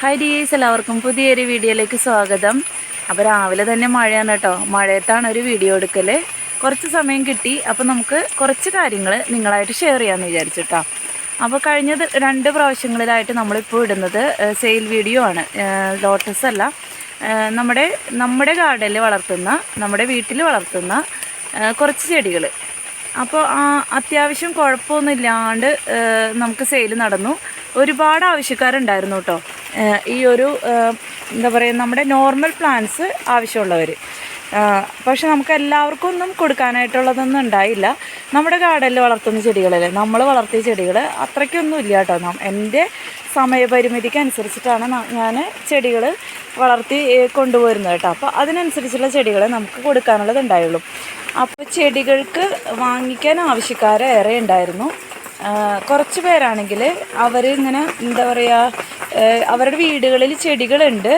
Hi ഡീസ് എല്ലാവർക്കും പുതിയൊരു വീഡിയോയിലേക്ക് സ്വാഗതം. അപ്പോൾ രാവിലെ തന്നെ മഴയാണ് കേട്ടോ. മഴയത്താണ് ഒരു വീഡിയോ എടുക്കൽ കുറച്ച് സമയം കിട്ടി. അപ്പോൾ നമുക്ക് കുറച്ച് കാര്യങ്ങൾ നിങ്ങളായിട്ട് ഷെയർ ചെയ്യാമെന്ന് വിചാരിച്ചിട്ടോ. അപ്പോൾ കഴിഞ്ഞ രണ്ട് പ്രാവശ്യങ്ങളിലായിട്ട് നമ്മളിപ്പോൾ ഇടുന്നത് സെയിൽ വീഡിയോ ആണ്. ലോട്ടസ് അല്ല. നമ്മുടെ നമ്മുടെ ഗാർഡനിൽ വളർത്തുന്ന നമ്മുടെ വീട്ടിൽ വളർത്തുന്ന കുറച്ച് ചെടികൾ അപ്പോൾ അത്യാവശ്യം കുഴപ്പമൊന്നുമില്ലാണ്ട് നമുക്ക് സെയിൽ നടന്നു. ഒരുപാട് ആവശ്യക്കാരുണ്ടായിരുന്നു കേട്ടോ. ഈ ഒരു എന്താ പറയുക നമ്മുടെ നോർമൽ പ്ലാന്റ്സ് ആവശ്യമുള്ളവർ പക്ഷെ നമുക്ക് എല്ലാവർക്കും ഒന്നും കൊടുക്കാനായിട്ടുള്ളതൊന്നും ഉണ്ടായില്ല. നമ്മുടെ ഗാർഡനിൽ വളർത്തുന്ന ചെടികളല്ലേ നമ്മൾ വളർത്തിയ ചെടികൾ അത്രയ്ക്കൊന്നും ഇല്ല കേട്ടോ. എന്റെ സമയപരിമിതിക്ക് അനുസരിച്ചിട്ടാണ് ഞാൻ ചെടികൾ വളർത്തി കൊണ്ടുപോയിരുന്നത് കേട്ടോ. അപ്പോൾ അതിനനുസരിച്ചുള്ള ചെടികൾ നമുക്ക് കൊടുക്കാനുള്ളത് ഉണ്ടായുള്ളൂ അപ്പോൾ ചെടികൾക്ക് വാങ്ങിക്കാൻ ആവശ്യക്കാരേറെ ഉണ്ടായിരുന്നു. കുറച്ച് പേരാണെങ്കിൽ അവർ ഇങ്ങനെ എന്താ പറയുക അവരുടെ വീടുകളിൽ ചെടികളുണ്ട്.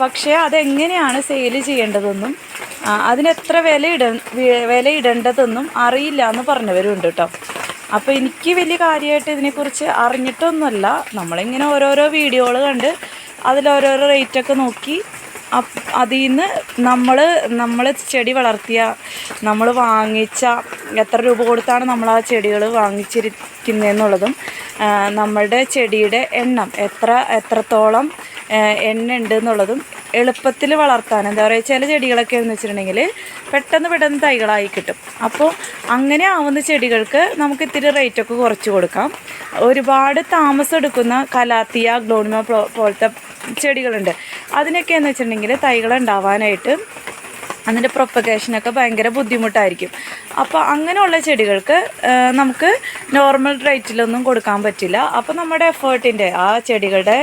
പക്ഷേ അതെങ്ങനെയാണ് സെയിൽ ചെയ്യേണ്ടതെന്നും അതിനെത്ര വില ഇട വില ഇടേണ്ടതെന്നും അറിയില്ല എന്ന് പറഞ്ഞവരുണ്ട് കേട്ടോ. അപ്പോൾ എനിക്ക് വലിയ കാര്യമായിട്ട് ഇതിനെക്കുറിച്ച് അറിഞ്ഞിട്ടൊന്നുമല്ല. നമ്മളിങ്ങനെ ഓരോരോ വീഡിയോകൾ കണ്ട് അതിലോരോരോ റേറ്റൊക്കെ നോക്കി അതിൽ നിന്ന് നമ്മൾ നമ്മൾ ചെടി വളർത്തിയ നമ്മൾ വാങ്ങിച്ച എത്ര രൂപ കൊടുത്താണ് നമ്മൾ ആ ചെടികൾ വാങ്ങിച്ചിരിക്കുന്നതെന്നുള്ളതും നമ്മളുടെ ചെടിയുടെ എണ്ണം എത്ര എത്രത്തോളം എണ്ണ ഉണ്ട് എന്നുള്ളതും എളുപ്പത്തിൽ വളർത്താൻ എന്താ പറയുക ചില ചെടികളൊക്കെ എന്ന് വെച്ചിട്ടുണ്ടെങ്കിൽ പെട്ടെന്ന് പെട്ടെന്ന് തൈകളായി കിട്ടും. അപ്പോൾ അങ്ങനെ ആവുന്ന ചെടികൾക്ക് നമുക്ക് ഇത്തിരി റേറ്റൊക്കെ കുറച്ച് കൊടുക്കാം. ഒരുപാട് താമസം എടുക്കുന്ന കലാത്തിയ ഗ്ലോണിമ പോലത്തെ ചെടികളുണ്ട്. അതിനൊക്കെ എന്ന് വെച്ചിട്ടുണ്ടെങ്കിൽ തൈകൾ ഉണ്ടാവാനായിട്ട് അതിന്റെ പ്രൊപ്പഗേഷനൊക്കെ ഭയങ്കര ബുദ്ധിമുട്ടായിരിക്കും. അപ്പോൾ അങ്ങനെയുള്ള ചെടികൾക്ക് നമുക്ക് നോർമൽ റേറ്റിലൊന്നും കൊടുക്കാൻ പറ്റില്ല. അപ്പോൾ നമ്മുടെ എഫേർട്ടിന്റെ ആ ചെടികളുടെ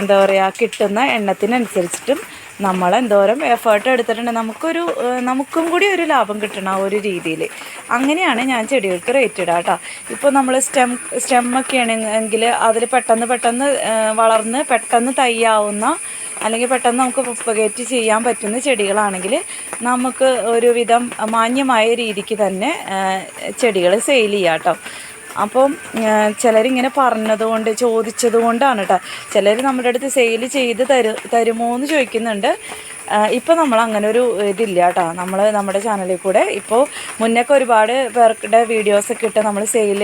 എന്താ പറയുക കിട്ടുന്ന എണ്ണത്തിനനുസരിച്ചിട്ടും നമ്മൾ എന്തോരം എഫേർട്ട് എടുത്തിട്ടുണ്ട്. നമുക്കൊരു നമുക്കും കൂടി ഒരു ലാഭം കിട്ടണം ആ ഒരു രീതിയിൽ അങ്ങനെയാണ് ഞാൻ ചെടികൾക്ക് റേറ്റ് ഇടുക കേട്ടോ ഇപ്പോൾ നമ്മൾ സ്റ്റെം സ്റ്റെമ്മൊക്കെ ആണെങ്കിൽ അതിൽ പെട്ടെന്ന് പെട്ടെന്ന് വളർന്ന് പെട്ടെന്ന് തയ്യാവുന്ന അല്ലെങ്കിൽ പെട്ടെന്ന് നമുക്ക് പ്രൊപ്പഗേറ്റ് ചെയ്യാൻ പറ്റുന്ന ചെടികളാണെങ്കിൽ നമുക്ക് ഒരുവിധം മാന്യമായ രീതിക്ക് തന്നെ ചെടികൾ സെയിൽ ചെയ്യാം കേട്ടോ അപ്പം ചിലരിങ്ങനെ പറഞ്ഞതുകൊണ്ട് ചോദിച്ചത് കൊണ്ടാണ് കേട്ടോ ചിലർ നമ്മുടെ അടുത്ത് സെയിൽ ചെയ്ത് തരു തരുമോ എന്ന് ചോദിക്കുന്നുണ്ട്. ഇപ്പോൾ നമ്മൾ അങ്ങനെ ഒരു ഇതില്ല കേട്ടോ നമ്മൾ നമ്മുടെ ചാനലിൽ കൂടെ ഇപ്പോൾ മുന്നൊക്കെ ഒരുപാട് പേർക്കുടെ വീഡിയോസൊക്കെ ഇട്ട് നമ്മൾ സെയിൽ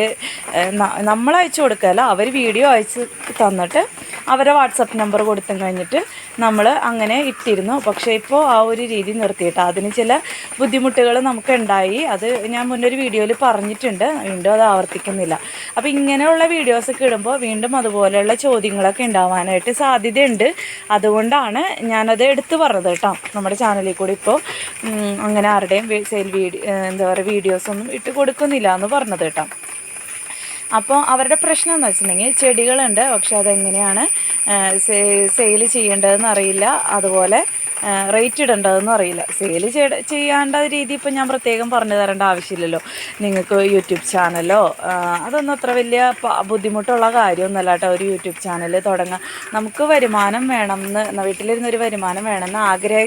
നമ്മൾ അയച്ചു കൊടുക്കുകയല്ല അവർ വീഡിയോ അയച്ച് തന്നിട്ട് അവരെ വാട്സപ്പ് നമ്പർ കൊടുത്തും കഴിഞ്ഞിട്ട് നമ്മൾ അങ്ങനെ ഇട്ടിരുന്നു. പക്ഷേ ഇപ്പോൾ ആ ഒരു രീതി നിർത്തിയിട്ട്. അതിന് ചില ബുദ്ധിമുട്ടുകൾ നമുക്ക് ഉണ്ടായി അത് ഞാൻ മുന്നൊരു വീഡിയോയിൽ പറഞ്ഞിട്ടുണ്ട്. വീണ്ടും അത് ആവർത്തിക്കുന്നില്ല. അപ്പോൾ ഇങ്ങനെയുള്ള വീഡിയോസൊക്കെ ഇടുമ്പോൾ വീണ്ടും അതുപോലെയുള്ള ചോദ്യങ്ങളൊക്കെ ഉണ്ടാവാനായിട്ട് സാധ്യതയുണ്ട്. അതുകൊണ്ടാണ് ഞാനത് എടുത്തു പറഞ്ഞത് കേട്ടോ. നമ്മുടെ ചാനലിൽ കൂടി ഇപ്പോൾ അങ്ങനെ ആരുടെയും സെയിൽ വീഡിയോ എന്താ പറയുക വീഡിയോസൊന്നും ഇട്ട് കൊടുക്കുന്നില്ല എന്ന് പറഞ്ഞത് കേട്ടോ. അപ്പോൾ അവരുടെ പ്രശ്നം എന്ന് വെച്ചിട്ടുണ്ടെങ്കിൽ ചെടികളുണ്ട് പക്ഷെ അതെങ്ങനെയാണ് സെയിൽ ചെയ്യേണ്ടതെന്ന് അറിയില്ല. അതുപോലെ റേറ്റ് ഇടേണ്ടതെന്നും അറിയില്ല. സെയിൽ ചെയ്യേണ്ട രീതി ഇപ്പം ഞാൻ പ്രത്യേകം പറഞ്ഞു തരേണ്ട ആവശ്യമില്ലല്ലോ. നിങ്ങൾക്ക് യൂട്യൂബ് ചാനലോ അതൊന്നും അത്ര വലിയ ബുദ്ധിമുട്ടുള്ള കാര്യമൊന്നുമല്ല കേട്ടോ. ഒരു യൂട്യൂബ് ചാനൽ തുടങ്ങാൻ നമുക്ക് വരുമാനം വേണമെന്ന് എന്ന് വീട്ടിലിരുന്നൊരു വരുമാനം വേണമെന്ന് ആഗ്രഹ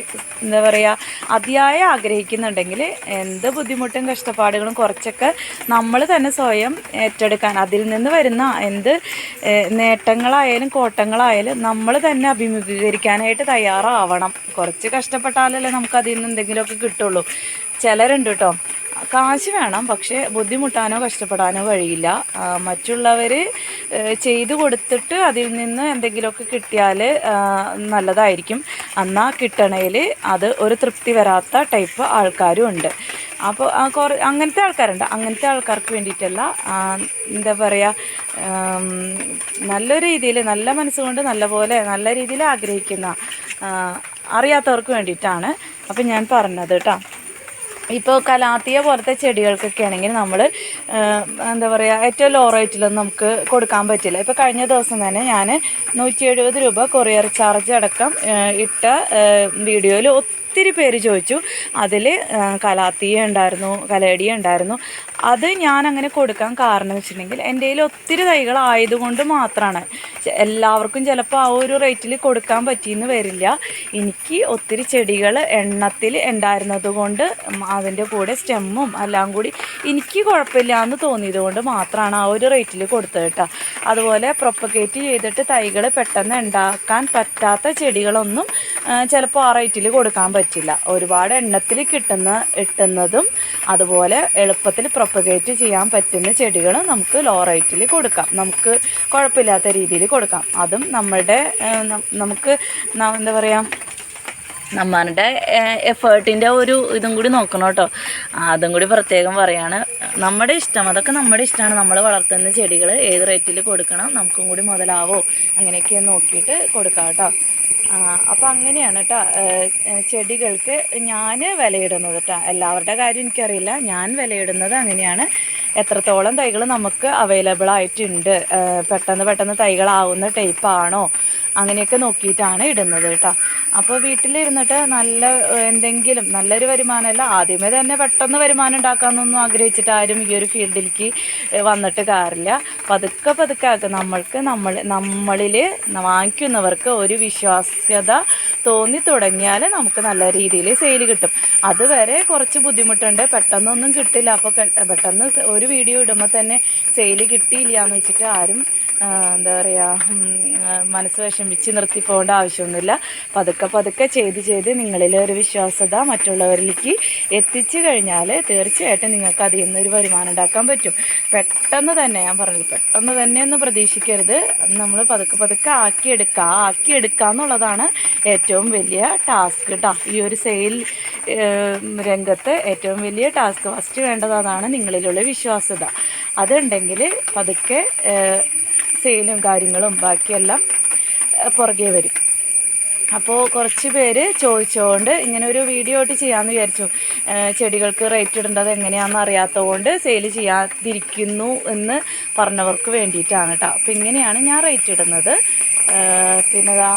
എന്താ പറയുക അതിയായ ആഗ്രഹിക്കുന്നുണ്ടെങ്കിൽ എന്ത് ബുദ്ധിമുട്ടും കഷ്ടപ്പാടുകളും കുറച്ചൊക്കെ നമ്മൾ തന്നെ സ്വയം ഏറ്റെടുക്കാൻ അതിൽ നിന്ന് വരുന്ന എന്ത് നേട്ടങ്ങളായാലും കോട്ടങ്ങളായാലും നമ്മൾ തന്നെ അഭിമുഖീകരിക്കാനായിട്ട് തയ്യാറാവണം. കുറച്ച് കഷ്ടപ്പെട്ടാലല്ലേ നമുക്ക് അതിൽ നിന്ന് എന്തെങ്കിലുമൊക്കെ കിട്ടുള്ളൂ. ചിലരുണ്ട് കേട്ടോ കാശ് വേണം പക്ഷേ ബുദ്ധിമുട്ടാനോ കഷ്ടപ്പെടാനോ കഴിയില്ല മറ്റുള്ളവർ ചെയ്തു കൊടുത്തിട്ട് അതിൽ നിന്ന് എന്തെങ്കിലുമൊക്കെ കിട്ടിയാൽ നല്ലതായിരിക്കും. എന്നാൽ കിട്ടണേൽ അത് ഒരു തൃപ്തി വരാത്ത ടൈപ്പ് ആൾക്കാരും ഉണ്ട്. അപ്പോൾ കുറേ അങ്ങനത്തെ ആൾക്കാരുണ്ട്. അങ്ങനത്തെ ആൾക്കാർക്ക് വേണ്ടിയിട്ടല്ല എന്താ പറയുക നല്ല രീതിയിൽ നല്ല മനസ്സുകൊണ്ട് നല്ലപോലെ നല്ല രീതിയിൽ ആഗ്രഹിക്കുന്ന അറിയാത്തവർക്ക് വേണ്ടിയിട്ടാണ്. അപ്പം ഞാൻ പറഞ്ഞത് കേട്ടോ ഇപ്പോൾ കലാത്തിയ പോലത്തെ ചെടികൾക്കൊക്കെ ആണെങ്കിൽ നമ്മൾ എന്താ പറയുക ഏറ്റവും ലോ റേറ്റിലൊന്നും നമുക്ക് കൊടുക്കാൻ പറ്റില്ല. ഇപ്പോൾ കഴിഞ്ഞ ദിവസം തന്നെ ഞാൻ നൂറ്റി എഴുപത് രൂപ കൊറിയർ ചാർജ് അടക്കം ഇട്ട വീഡിയോയിൽ ഒത്തിരി പേര് ചോദിച്ചു. അതിൽ കലാത്തിയ ഉണ്ടായിരുന്നു കലേടിയ ഉണ്ടായിരുന്നു. അത് ഞാൻ അങ്ങനെ കൊടുക്കാൻ കാരണം എന്ന് വെച്ചിട്ടുണ്ടെങ്കിൽ എന്റെ കയ്യിൽ ഒത്തിരി തൈകൾ ആയതുകൊണ്ട് മാത്രമാണ്. എല്ലാവർക്കും ചിലപ്പോൾ ആ ഒരു റേറ്റിൽ കൊടുക്കാൻ പറ്റിയെന്ന് വരില്ല. എനിക്ക് ഒത്തിരി ചെടികൾ എണ്ണത്തിൽ ഉണ്ടായിരുന്നത് കൊണ്ട് അതിന്റെ കൂടെ സ്റ്റെമ്മും എല്ലാം കൂടി എനിക്ക് കുഴപ്പമില്ല എന്ന് തോന്നിയത് കൊണ്ട് മാത്രമാണ് ആ ഒരു റേറ്റിൽ കൊടുത്തത് കേട്ടോ. അതുപോലെ പ്രൊപ്പഗേറ്റ് ചെയ്തിട്ട് തൈകൾ പെട്ടെന്ന് ഉണ്ടാക്കാൻ പറ്റാത്ത ചെടികളൊന്നും ചിലപ്പോൾ ആ റേറ്റിൽ കൊടുക്കാൻ പറ്റില്ല. ഒരുപാട് എണ്ണത്തിൽ കിട്ടുന്ന ഇട്ടുന്നതും അതുപോലെ എളുപ്പത്തിൽ പ്രൊപ്പഗേറ്റ് ചെയ്യാൻ പറ്റുന്ന ചെടികൾ നമുക്ക് ലോ റേറ്റിൽ കൊടുക്കാം. നമുക്ക് കുഴപ്പമില്ലാത്ത രീതിയിൽ കൊടുക്കാം. അതും നമ്മളുടെ നമുക്ക് എന്താ പറയുക നമ്മളുടെ എഫേർട്ടിന്റെ ഒരു ഇതും കൂടി നോക്കണം കേട്ടോ. അതും കൂടി പ്രത്യേകം പറയാണ്. നമ്മുടെ ഇഷ്ടം അതൊക്കെ നമ്മുടെ ഇഷ്ടമാണ്. നമ്മൾ വളർത്തുന്ന ചെടികൾ ഏത് റേറ്റിൽ കൊടുക്കണം നമുക്കും കൂടി മുതലാവോ? അങ്ങനെയൊക്കെ നോക്കിയിട്ട് കൊടുക്കാം കേട്ടോ. അപ്പോൾ അങ്ങനെയാണ് കേട്ടോ ചെടികൾക്ക് ഞാൻ വിലയിടുന്നത് കേട്ടോ എല്ലാവരുടെ കാര്യം എനിക്കറിയില്ല. ഞാൻ വിലയിടുന്നത് അങ്ങനെയാണ്. എത്രത്തോളം തൈകൾ നമുക്ക് അവൈലബിൾ ആയിട്ടുണ്ട്? പെട്ടെന്ന് പെട്ടെന്ന് തൈകളാവുന്ന ടൈപ്പാണോ അങ്ങനെയൊക്കെ നോക്കിയിട്ടാണ് ഇടുന്നത് കേട്ടോ. അപ്പോൾ വീട്ടിലിരുന്നിട്ട് നല്ല എന്തെങ്കിലും നല്ലൊരു വരുമാനമല്ല ആദ്യമേ തന്നെ പെട്ടെന്ന് വരുമാനം ഉണ്ടാക്കാമെന്നൊന്നും ആഗ്രഹിച്ചിട്ട് ആരും ഈ ഒരു ഫീൽഡിലേക്ക് വന്നിട്ട് കാറില്ല പതുക്കെ പതുക്കെ ആക്കുക നമ്മൾക്ക് നമ്മൾ നമ്മളിൽ വാങ്ങിക്കുന്നവർക്ക് ഒരു വിശ്വാസ്യത തോന്നി തുടങ്ങിയാൽ നമുക്ക് നല്ല രീതിയിൽ സെയിൽ കിട്ടും. അതുവരെ കുറച്ച് ബുദ്ധിമുട്ടുണ്ട്. പെട്ടെന്നൊന്നും കിട്ടില്ല. അപ്പോൾ പെട്ടെന്ന് ഒരു വീഡിയോ ഇടുമ്പോൾ തന്നെ സെയിൽ കിട്ടിയില്ല എന്ന് വെച്ചിട്ട് ആരും എന്താ പറയുക മനസ്സ് വിഷമിച്ച് നിർത്തി പോകേണ്ട ആവശ്യമൊന്നുമില്ല. പതുക്കെ പതുക്കെ ചെയ്ത് ചെയ്ത് നിങ്ങളിലെ ഒരു വിശ്വാസത മറ്റുള്ളവരിലേക്ക് എത്തിച്ചു കഴിഞ്ഞാൽ തീർച്ചയായിട്ടും നിങ്ങൾക്ക് അതിൽ നിന്നൊരു വരുമാനം ഉണ്ടാക്കാൻ പറ്റും. പെട്ടെന്ന് തന്നെ ഞാൻ പറഞ്ഞത് പെട്ടെന്ന് തന്നെ ഒന്ന് പ്രതീക്ഷിക്കരുത്. നമ്മൾ പതുക്കെ പതുക്കെ ആക്കിയെടുക്കുക ആക്കിയെടുക്കുക എന്നുള്ളതാണ് ഏറ്റവും വലിയ ടാസ്ക് കേട്ടോ ഈ ഒരു സെയിൽ രംഗത്ത് ഏറ്റവും വലിയ ടാസ്ക് ഫസ്റ്റ് വേണ്ടത് അതാണ് നിങ്ങളിലുള്ള വിശ്വാസ്യത അതുണ്ടെങ്കിൽ പതുക്കെ സെയിലും കാര്യങ്ങളും ബാക്കിയെല്ലാം പുറകെ വരും. അപ്പോൾ കുറച്ച് പേര് ചോദിച്ചുകൊണ്ട് ഇങ്ങനെ ഒരു വീഡിയോ ആയിട്ട് ചെയ്യാമെന്ന് വിചാരിച്ചു. ചെടികൾക്ക് റേറ്റ് ഇടേണ്ടത് എങ്ങനെയാണെന്ന് അറിയാത്തതുകൊണ്ട് സെയിൽ ചെയ്യാതിരിക്കുന്നു എന്ന് പറഞ്ഞവർക്ക് വേണ്ടിയിട്ടാണ് കേട്ടോ. അപ്പോൾ ഇങ്ങനെയാണ് ഞാൻ റേറ്റ് ഇടുന്നത്. പിന്നെ ഇതാ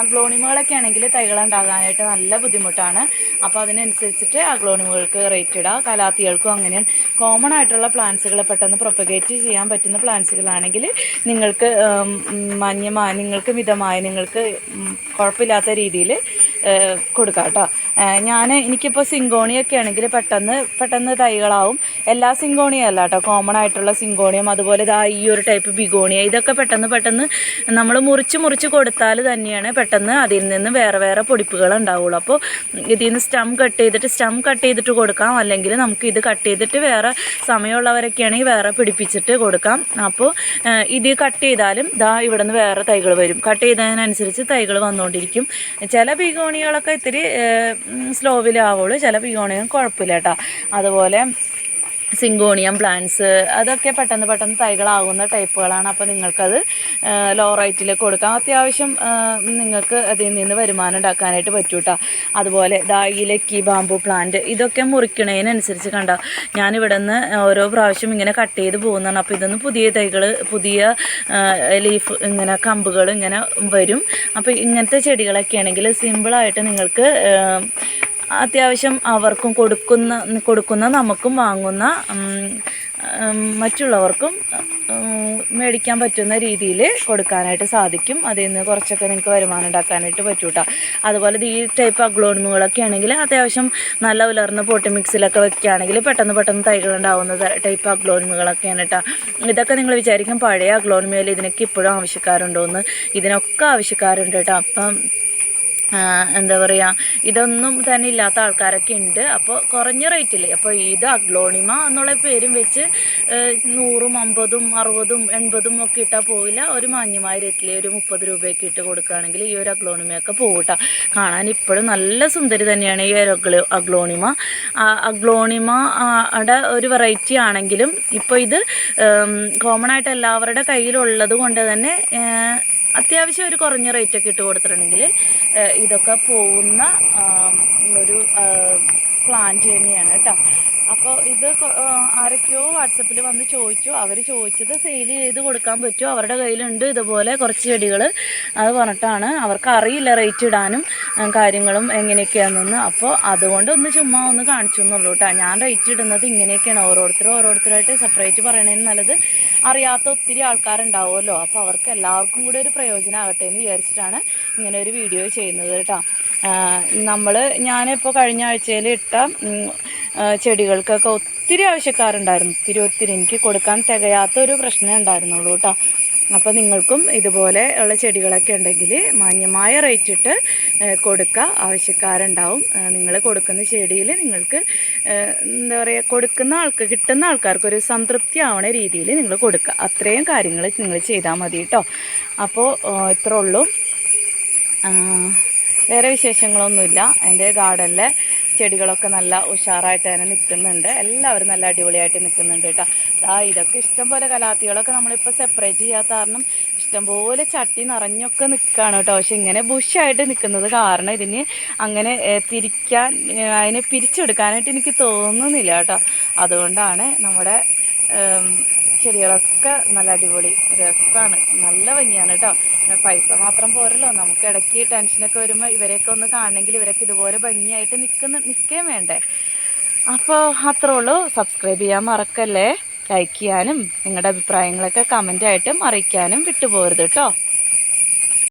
അഗ്ലോണിമുകളൊക്കെ ആണെങ്കിൽ തൈകൾ ഉണ്ടാകാനായിട്ട് നല്ല ബുദ്ധിമുട്ടാണ്. അപ്പോൾ അതിനനുസരിച്ചിട്ട് അഗ്ലോണിമുകൾക്ക് റേറ്റ് ഇടുക കലാത്തികൾക്കും അങ്ങനെ കോമൺ ആയിട്ടുള്ള പ്ലാന്റ്സുകൾ പെട്ടെന്ന് പ്രൊപ്പഗേറ്റ് ചെയ്യാൻ പറ്റുന്ന പ്ലാന്റ്സുകളാണെങ്കിൽ നിങ്ങൾക്ക് മാന്യമായ നിങ്ങൾക്ക് മിതമായ നിങ്ങൾക്ക് കുഴപ്പമില്ലാത്ത രീതിയിൽ കൊടുക്കാം കേട്ടോ. ഞാൻ എനിക്കിപ്പോൾ സിങ്കോണിയൊക്കെ ആണെങ്കിൽ പെട്ടെന്ന് പെട്ടെന്ന് തൈകളാവും. എല്ലാ സിങ്കോണിയും അല്ല കേട്ടോ. കോമൺ ആയിട്ടുള്ള സിങ്കോണിയും അതുപോലെ ഇതാ ഈ ഒരു ടൈപ്പ് ബിഗോണിയ ഇതൊക്കെ പെട്ടെന്ന് പെട്ടെന്ന് നമ്മൾ മുറിച്ച് മുറിച്ച് കൊടുത്താൽ തന്നെയാണ് പെട്ടെന്ന് അതിൽ നിന്ന് വേറെ വേറെ പൊടിപ്പുകൾ ഉണ്ടാവുള്ളൂ. അപ്പോൾ ഇതിൽ നിന്ന് സ്റ്റം കട്ട് ചെയ്തിട്ട് സ്റ്റം കട്ട് ചെയ്തിട്ട് കൊടുക്കാം. അല്ലെങ്കിൽ നമുക്ക് ഇത് കട്ട് ചെയ്തിട്ട് വേറെ സമയമുള്ളവരൊക്കെ ആണെങ്കിൽ വേറെ പിടിപ്പിച്ചിട്ട് കൊടുക്കാം. അപ്പോൾ ഇത് കട്ട് ചെയ്താലും ദാ ഇവിടെ നിന്ന് വേറെ തൈകൾ വരും. കട്ട് ചെയ്തതിനനുസരിച്ച് തൈകൾ വന്നുകൊണ്ടിരിക്കും. ചില ബിഗോണികളൊക്കെ ഇത്തിരി സ്ലോവിലാവുള്ളൂ ചില ബിഗോണികൾ കുഴപ്പമില്ല കേട്ടോ. അതുപോലെ സിങ്കോണിയം പ്ലാന്റ്സ് അതൊക്കെ പെട്ടെന്ന് പെട്ടെന്ന് തൈകളാകുന്ന ടൈപ്പുകളാണ്. അപ്പോൾ നിങ്ങൾക്കത് ലോ റേറ്റിൽ കൊടുക്കാം. അത്യാവശ്യം നിങ്ങൾക്ക് അതിൽ നിന്ന് വരുമാനം ഉണ്ടാക്കാനായിട്ട് പറ്റൂട്ടോ. അതുപോലെ ദാ ഇലക്കി ലക്കി ബാമ്പു പ്ലാന്റ് ഇതൊക്കെ മുറിക്കണതിനനുസരിച്ച് കണ്ട. ഞാനിവിടെ നിന്ന് ഓരോ പ്രാവശ്യം ഇങ്ങനെ കട്ട് ചെയ്ത് പോകുന്നതാണ്. അപ്പോൾ ഇതൊന്ന് പുതിയ തൈകൾ പുതിയ ലീഫ് ഇങ്ങനെ കമ്പുകൾ ഇങ്ങനെ വരും. അപ്പോൾ ഇങ്ങനത്തെ ചെടികളൊക്കെ ആണെങ്കിൽ സിമ്പിളായിട്ട് നിങ്ങൾക്ക് അത്യാവശ്യം അവർക്കും കൊടുക്കുന്ന കൊടുക്കുന്ന നമുക്കും വാങ്ങുന്ന മറ്റുള്ളവർക്കും മേടിക്കാൻ പറ്റുന്ന രീതിയിൽ കൊടുക്കാനായിട്ട് സാധിക്കും. അതിൽ നിന്ന് കുറച്ചൊക്കെ നിങ്ങൾക്ക് വരുമാനം ഉണ്ടാക്കാനായിട്ട് പറ്റൂട്ടോ. അതുപോലെ ഈ ടൈപ്പ് അഗ്ലോണിമുകളൊക്കെ ആണെങ്കിൽ അത്യാവശ്യം നല്ല ഉലർന്ന പോട്ടി മിക്സിലൊക്കെ വെക്കുകയാണെങ്കിൽ പെട്ടെന്ന് പെട്ടെന്ന് തൈകൾ ഉണ്ടാവുന്ന ടൈപ്പ് അഗ്ലോണിമുകളൊക്കെയാണ് കേട്ടോ ഇതൊക്കെ നിങ്ങൾ വിചാരിക്കും പഴയ അഗ്ലോണിമയിൽ ഇതിനൊക്കെ ഇപ്പോഴും ആവശ്യക്കാരുണ്ടോ എന്ന് ഇതിനൊക്കെ ആവശ്യക്കാരുണ്ട് കേട്ടോ അപ്പം എന്താ പറയുക ഇതൊന്നും തന്നെ ഇല്ലാത്ത ആൾക്കാരൊക്കെ ഉണ്ട്. അപ്പോൾ കുറഞ്ഞ റേറ്റിൽ അപ്പോൾ ഇത് അഗ്ലോണിമ എന്നുള്ള പേരും വെച്ച് നൂറും അമ്പതും അറുപതും എൺപതും ഒക്കെ ഇട്ടാൽ പോവില്ല. ഒരു മാന്യമായ റേറ്റിൽ ഒരു മുപ്പത് രൂപയൊക്കെ ഇട്ട് കൊടുക്കുകയാണെങ്കിൽ ഈ ഒരു അഗ്ലോണിമയൊക്കെ പോകട്ടെ കാണാൻ ഇപ്പോഴും നല്ല സുന്ദരി തന്നെയാണ് ഈ ഒരു അഗ്ലോ അഗ്ലോണിമ. അഗ്ലോണിമയുടെ ഒരു വെറൈറ്റി ആണെങ്കിലും ഇപ്പോൾ ഇത് കോമൺ ആയിട്ട് എല്ലാവരുടെ കയ്യിലുള്ളത് കൊണ്ട് തന്നെ അത്യാവശ്യം ഒരു കുറഞ്ഞ റേറ്റ് ഒക്കെ ഇട്ട് കൊടുത്തിട്ടുണ്ടെങ്കിൽ ഇതൊക്കെ പോകുന്ന ഒരു പ്ലാന്റ് തന്നെയാണ് കേട്ടോ. അപ്പോൾ ഇത് ആരൊക്കെയോ വാട്സപ്പിൽ വന്ന് ചോദിച്ചു. അവർ ചോദിച്ചത് സെയിൽ ചെയ്ത് കൊടുക്കാൻ പറ്റുമോ? അവരുടെ കയ്യിലുണ്ട് ഇതുപോലെ കുറച്ച് ചെടികൾ. അത് പറഞ്ഞിട്ടാണ് അവർക്ക് അറിയില്ല റേറ്റ് ഇടാനും കാര്യങ്ങളും എങ്ങനെയൊക്കെയാണെന്ന്. അപ്പോൾ അതുകൊണ്ട് ഒന്ന് ചുമ്മാ ഒന്ന് കാണിച്ചു എന്നുള്ളൂ കേട്ടോ. ഞാൻ റേറ്റ് ഇടുന്നത് ഇങ്ങനെയൊക്കെയാണ്. ഓരോരുത്തരും ഓരോരുത്തരായിട്ട് സെപ്പറേറ്റ് പറയണതിന് നല്ലത് അറിയാത്ത ഒത്തിരി ആൾക്കാരുണ്ടാവുമല്ലോ. അപ്പോൾ അവർക്ക് എല്ലാവർക്കും കൂടി ഒരു പ്രയോജനമാകട്ടെ എന്ന് വിചാരിച്ചിട്ടാണ് ഇങ്ങനെ ഒരു വീഡിയോ ചെയ്യുന്നത് കേട്ടോ. നമ്മൾ ഞാനിപ്പോൾ കഴിഞ്ഞ ആഴ്ചയിൽ ഇട്ട ചെടികൾക്കൊക്കെ ഒത്തിരി ആവശ്യക്കാരുണ്ടായിരുന്നു. ഒത്തിരി ഒത്തിരി. എനിക്ക് കൊടുക്കാൻ തികയാത്ത ഒരു പ്രശ്നം ഉണ്ടായിരുന്നുള്ളൂ കേട്ടോ. അപ്പോൾ നിങ്ങൾക്കും ഇതുപോലെ ഉള്ള ചെടികളൊക്കെ ഉണ്ടെങ്കിൽ മാന്യമായ റേറ്റ് ഇട്ട് കൊടുക്കുക ആവശ്യക്കാരുണ്ടാവും. നിങ്ങൾ കൊടുക്കുന്ന ചെടിയിൽ നിങ്ങൾക്ക് എന്താ പറയുക കൊടുക്കുന്ന ആൾക്ക് കിട്ടുന്ന ആൾക്കാർക്ക് ഒരു സംതൃപ്തി ആവണ രീതിയിൽ നിങ്ങൾ കൊടുക്കുക അത്രയും കാര്യങ്ങൾ നിങ്ങൾ ചെയ്താൽ മതി കേട്ടോ. അപ്പോൾ ഇത്ര ഉള്ളൂ. വേറെ വിശേഷങ്ങളൊന്നുമില്ല. എന്റെ ഗാർഡനിലെ ചെടികളൊക്കെ നല്ല ഉഷാറായിട്ട് തന്നെ നിൽക്കുന്നുണ്ട്. എല്ലാവരും നല്ല അടിപൊളിയായിട്ട് നിൽക്കുന്നുണ്ട് കേട്ടോ. ആ ഇതൊക്കെ ഇഷ്ടംപോലെ കലാത്തികളൊക്കെ നമ്മളിപ്പോൾ സെപ്പറേറ്റ് ചെയ്യാത്ത കാരണം ഇഷ്ടംപോലെ ചട്ടി നിറഞ്ഞൊക്കെ നിൽക്കുകയാണ് കേട്ടോ. പക്ഷെ ഇങ്ങനെ ബുഷായിട്ട് നിൽക്കുന്നത് കാരണം ഇതിന് അങ്ങനെ തിരിക്കാൻ അതിനെ പിരിച്ചെടുക്കാനായിട്ട് എനിക്ക് തോന്നുന്നില്ല കേട്ടോ. അതുകൊണ്ടാണ് നമ്മുടെ ചെടികളൊക്കെ നല്ല അടിപൊളി. രസമാണ് നല്ല ഭംഗിയാണ് കേട്ടോ പിന്നെ പൈസ മാത്രം പോരല്ലോ. നമുക്ക് ഇടയ്ക്ക് ടെൻഷനൊക്കെ വരുമ്പോൾ ഇവരെയൊക്കെ ഒന്ന് കാണണമെങ്കിൽ ഇവരൊക്കെ ഇതുപോലെ ഭംഗിയായിട്ട് നിൽക്കുന്ന നിൽക്കുകയും വേണ്ടേ. അപ്പോൾ അത്രേ ഉള്ളൂ. സബ്സ്ക്രൈബ് ചെയ്യാൻ മറക്കല്ലേ? ലൈക്ക് ചെയ്യാനും നിങ്ങളുടെ അഭിപ്രായങ്ങളൊക്കെ കമന്റായിട്ടും അറിയിക്കാനും വിട്ടുപോകരുത് കേട്ടോ